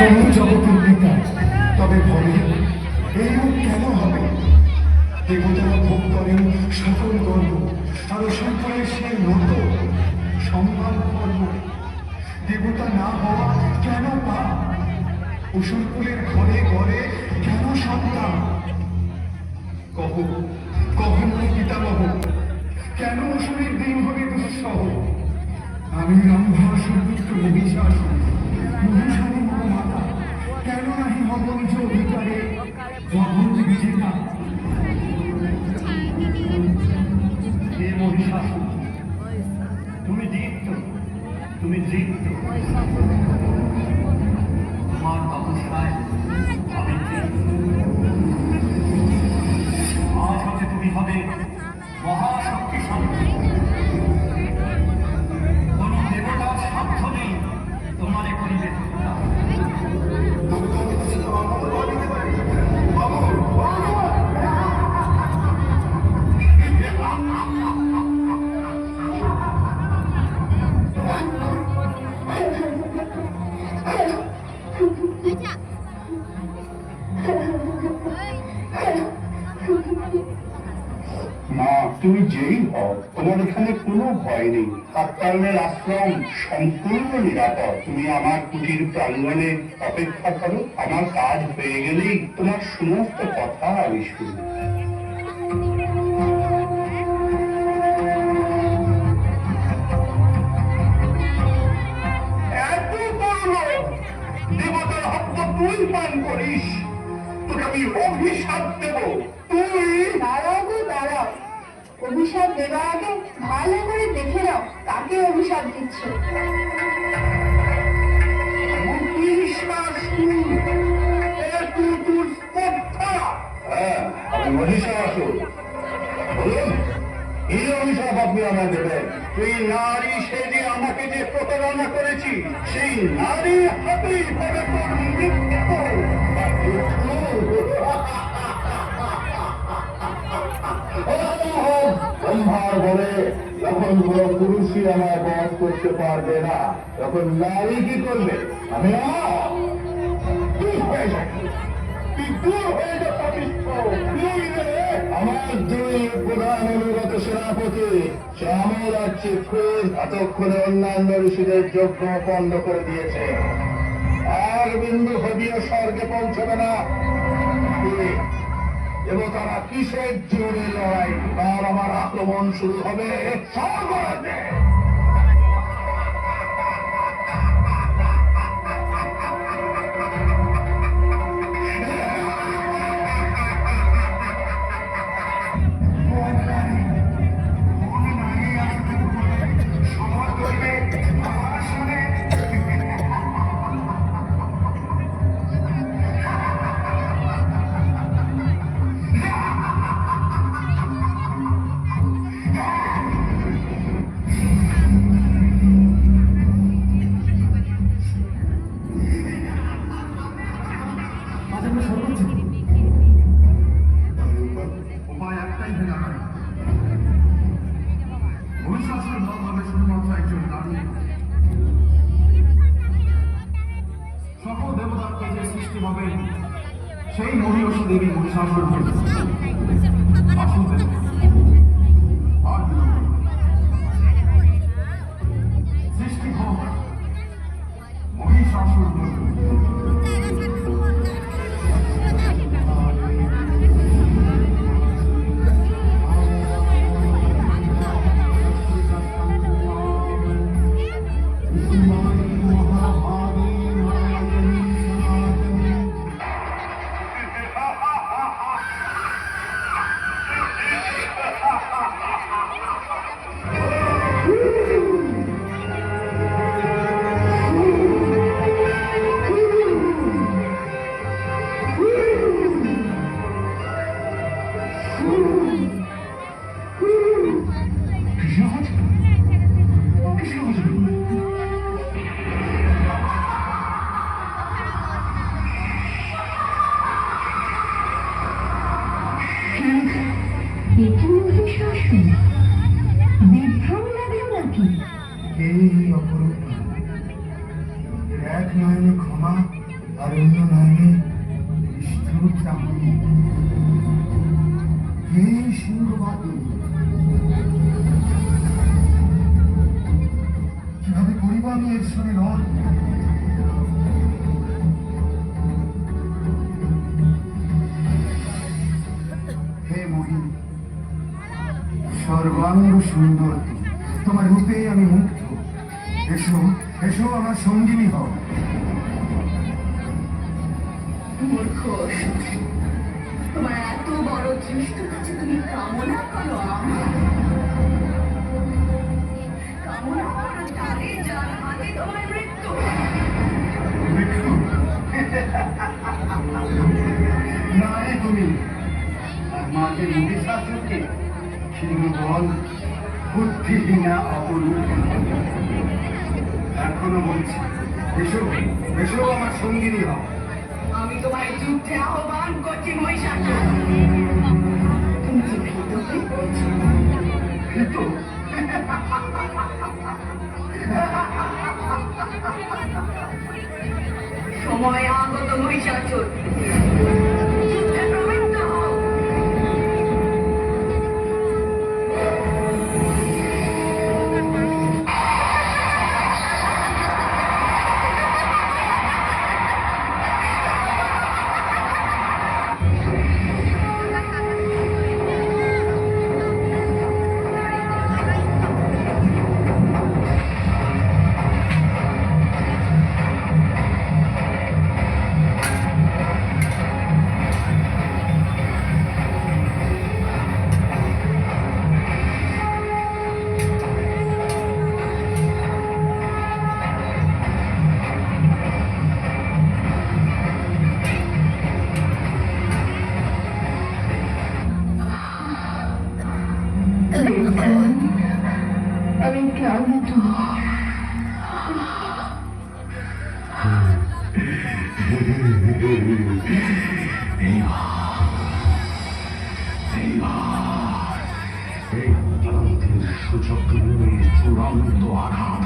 তুমি জগতের পিতা তবে ভবে এই রূপ কেন হবে? দেবতারা ভোগ করেন সকল গর্ব আর অসংখ্যের সে নত সম্মান কর্ম। দেবতা না হওয়া কেন পা অসুরকুলের ঘরে ঘরে কেন সন্তান? কহ কহ পিতামহ, কেন অসুরের দিন হবে দুঃসহ? আমি রম্ভা সুপুত্র মহিষাস মহিষালী দীপ্ত তোমার তুমি যেই হও, তোমার এখানে কোনো ভয় নেই। কাকতায়নের আশ্রম সম্পূর্ণ নিরাপদ। তুমি আমার কুটির প্রাঙ্গণে অপেক্ষা করো, আমার কাজ হয়ে গেলেই তোমার সমস্ত কথা আমি হক্ক তুই করিস। তোকে আমি অভিশাপ দেব। তুই দাঁড়াও গো, দাঁড়াও। অভিশাপ দেওয়ার আগে ভালো করে দেখে নাও কাকে অভিশাপ দিচ্ছ। এই নারী সেজে আমাকে যে প্রতারণা করেছি, সেই নারী হাতেই কোনো পুরুষই আমায় বধ করতে পারবে না। তখন নারী কি করবে আমি আমার প্রধান অনুগত সেনাপতি অন্যান্য ঋষিদের বন্ধ করে দিয়েছে। আর বিন্দু পৌঁছবে না। তুই তারা কিসের জোরে লড়াই? তার আমার আক্রমণ শুরু হবে স্বর্গরাজ্যে। আমরা সর্বোচ্চ উপায় একটাই মহিষাসুর নাম হবে একজন নারী সকল সৃষ্টি হবে সেই মহিষী দেবী মহিষাসুর আসুন সর্বাঙ্গ সুন্দর তুমি। তোমার রূপে আমি মুগ্ধ। এসো এসো আমার সঙ্গিনী হও। মূর্খ তোমার এত বড় ধৃষ্টতা যে তুমি কামনা করো কামনা করো তারে যার হাতে তোমার মৃত্যু। মৃত্যু? না তুমি। মাকে মহিষাসুরকে কিন্তু বল বুদ্ধিহীনা অপরূপ। এখনও বলছি, এসো এসো আমার সঙ্গিনী হও। আমি তোমার যুদ্ধে আহ্বান করছি সময় আগত মহিষাসুর। আমি ক্লান্ত সূচক চূড়ান্ত আঘাত